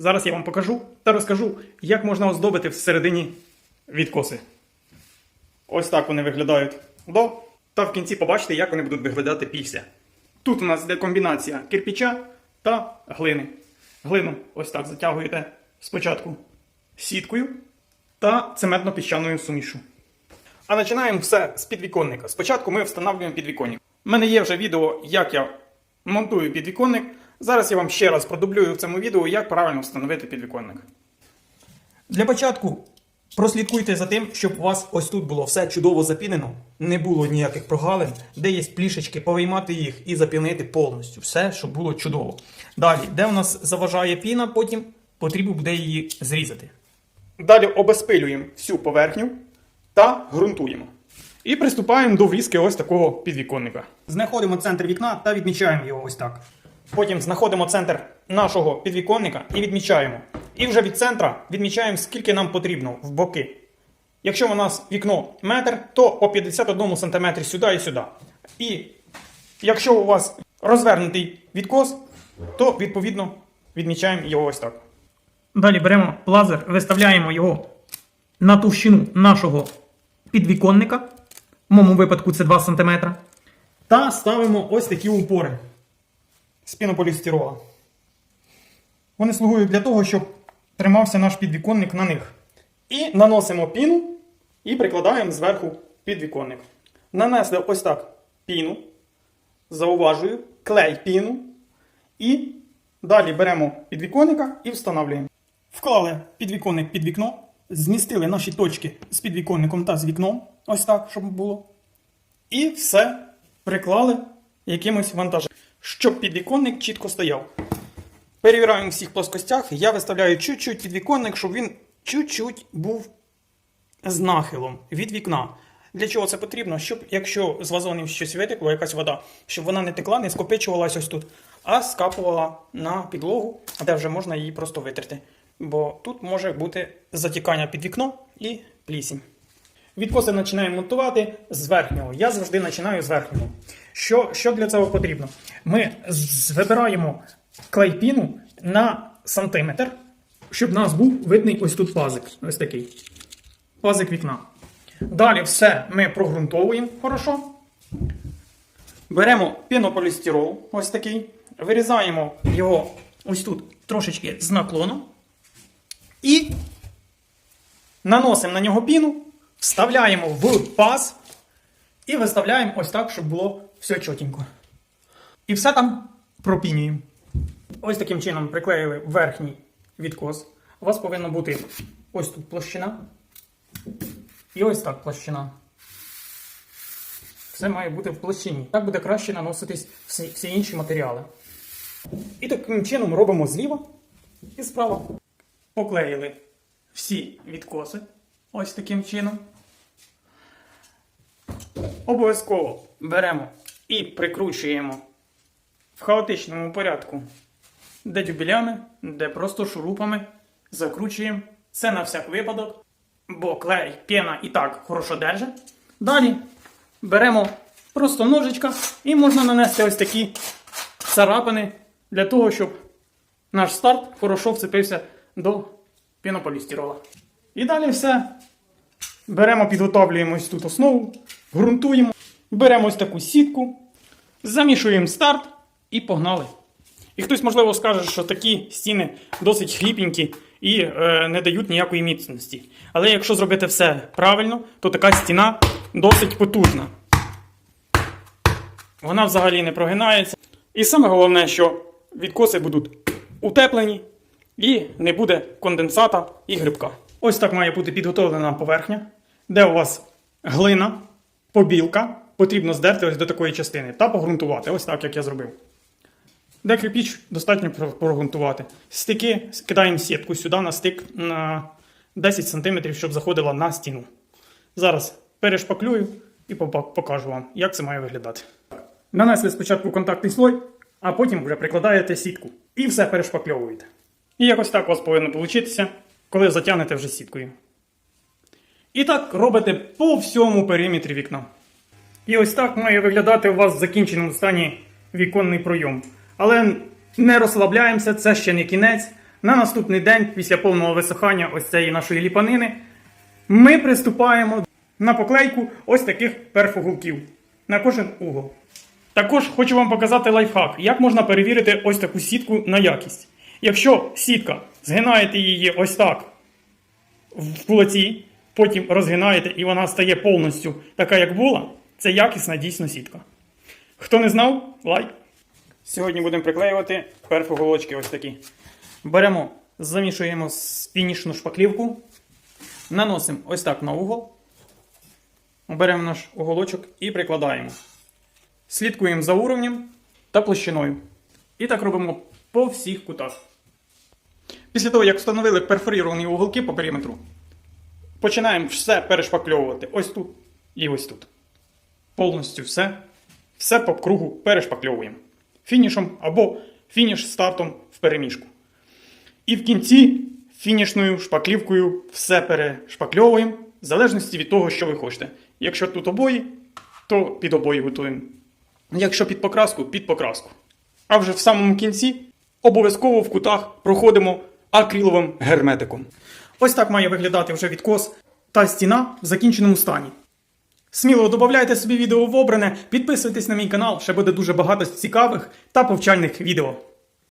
Зараз я вам покажу та розкажу, як можна оздобити всередині відкоси. Ось так вони виглядають до. Та в кінці побачите, як вони будуть виглядати після. Тут у нас йде комбінація кирпіча та глини. Глину ось так затягуєте спочатку сіткою та цементно-піщаною сумішу. А починаємо все з підвіконника. Спочатку ми встановлюємо підвіконник. У мене є вже відео, як я монтую підвіконник. Зараз я вам ще раз продублюю в цьому відео, як правильно встановити підвіконник. Для початку прослідкуйте за тим, щоб у вас ось тут було все чудово запінено, не було ніяких прогалин, де є плішечки, повиймати їх і запінити повністю. Все, щоб було чудово. Далі, де у нас заважає піна, потім потрібно буде її зрізати. Далі обезпилюємо всю поверхню та ґрунтуємо. І приступаємо до врізки ось такого підвіконника. Знаходимо центр вікна та відмічаємо його ось так. Потім знаходимо центр нашого підвіконника і відмічаємо. І вже від центра відмічаємо, скільки нам потрібно в боки. Якщо у нас вікно метр, то по 51 см сюди і сюди. І якщо у вас розвернутий відкос, то відповідно відмічаємо його ось так. Далі беремо лазер, виставляємо його на товщину нашого підвіконника. В моєму випадку це 2 см. Та ставимо ось такі упори з пінополістирола. Вони слугують для того, щоб тримався наш підвіконник на них. І наносимо піну і прикладаємо зверху підвіконник. Нанесли ось так піну. Зауважую, клей піну. І далі беремо підвіконника і встановлюємо. Вклали підвіконник під вікно, змістили наші точки з підвіконником та з вікном. Ось так, щоб було. І все приклали якимось вантажем, щоб підвіконник чітко стояв. Перевіряємо в всіх плоскостях. Я виставляю чуть-чуть підвіконник, щоб він чуть-чуть був з нахилом від вікна. Для чого це потрібно? Щоб якщо з вазонів щось витекло, якась вода, щоб вона не текла, не скопичувалась ось тут, а скапувала на підлогу, де вже можна її просто витерти. Бо тут може бути затікання під вікно і плісінь. Відкоси починаємо монтувати з верхнього. Я завжди починаю з верхнього. Що, що для цього потрібно? Ми вибираємо клейпіну на сантиметр, щоб у нас був видний ось тут пазик. Ось такий. Пазик вікна. Далі все ми прогрунтовуємо хорошо. Беремо пінополістирол, ось такий. Вирізаємо його ось тут трошечки з наклоном. І наносимо на нього піну, вставляємо в паз і виставляємо ось так, щоб було все чотенько. І все там пропінюємо. Ось таким чином приклеїли верхній відкос. У вас повинна бути ось тут площина. І ось так площина. Все має бути в площині. Так буде краще наноситись всі, всі інші матеріали. І таким чином робимо зліва і справа. Поклеїли всі відкоси. Ось таким чином. Обов'язково беремо і прикручуємо в хаотичному порядку, де дюбелями, де просто шурупами закручуємо. Це на всяк випадок, бо клей, пена і так хорошо держить. Далі беремо просто ножичка і можна нанести ось такі царапини для того, щоб наш старт хорошо вцепився до пінополістирола. І далі все. Беремо, підготовлюємо ось тут основу, ґрунтуємо, беремо ось таку сітку, замішуємо старт і погнали. І хтось, можливо, скаже, що такі стіни досить хліпенькі і е, не дають ніякої міцності. Але якщо зробити все правильно, то така стіна досить потужна. Вона взагалі не прогинається. І саме головне, що відкоси будуть утеплені і не буде конденсата і грибка. Ось так має бути підготовлена поверхня, де у вас глина, побілка, потрібно здерти ось до такої частини та погрунтувати, ось так, як я зробив. Де кирпіч достатньо прогрунтувати. Стики кидаємо сітку сюди на стик на 10 см, щоб заходила на стіну. Зараз перешпаклюю і покажу вам, як це має виглядати. Нанесли спочатку контактний слой, а потім вже прикладаєте сітку. І все перешпакльовуєте. І якось так у вас повинно получитися, коли затягнете вже сіткою. І так робите по всьому периметрі вікна. І ось так має виглядати у вас в закінченому стані віконний пройом. Але не розслабляємося, це ще не кінець. на наступний день, після повного висохання ось цієї нашої ліпанини, ми приступаємо на поклейку ось таких перфогулків на кожен угол. Також хочу вам показати лайфхак, як можна перевірити ось таку сітку на якість. Якщо сітка, згинаєте її ось так в кулаці, потім розгинаєте і вона стає повністю така, як була, це якісна дійсно сітка. Хто не знав, лайк. Сьогодні будемо приклеювати перфоголочки ось такі. Беремо, замішуємо фінішну шпаклівку, наносимо ось так на угол. Беремо наш уголочок і прикладаємо. Слідкуємо за уровнем та площиною. І так робимо по всіх кутах. Після того, як встановили перфоріровані уголки по периметру, починаємо все перешпакльовувати ось тут і ось тут. Повністю все. Все по кругу перешпакльовуємо. Фінішом або фініш стартом в переміжку. І в кінці фінішною шпаклівкою все перешпакльовуємо, в залежності від того, що ви хочете. Якщо тут обої, то під обої готуємо. Якщо під покраску, під покраску. А вже в самому кінці обов'язково в кутах проходимо акриловим герметиком. Ось так має виглядати вже відкос та стіна в закінченому стані. Сміло додавайте собі відео в обране, підписуйтесь на мій канал, ще буде дуже багато цікавих та повчальних відео.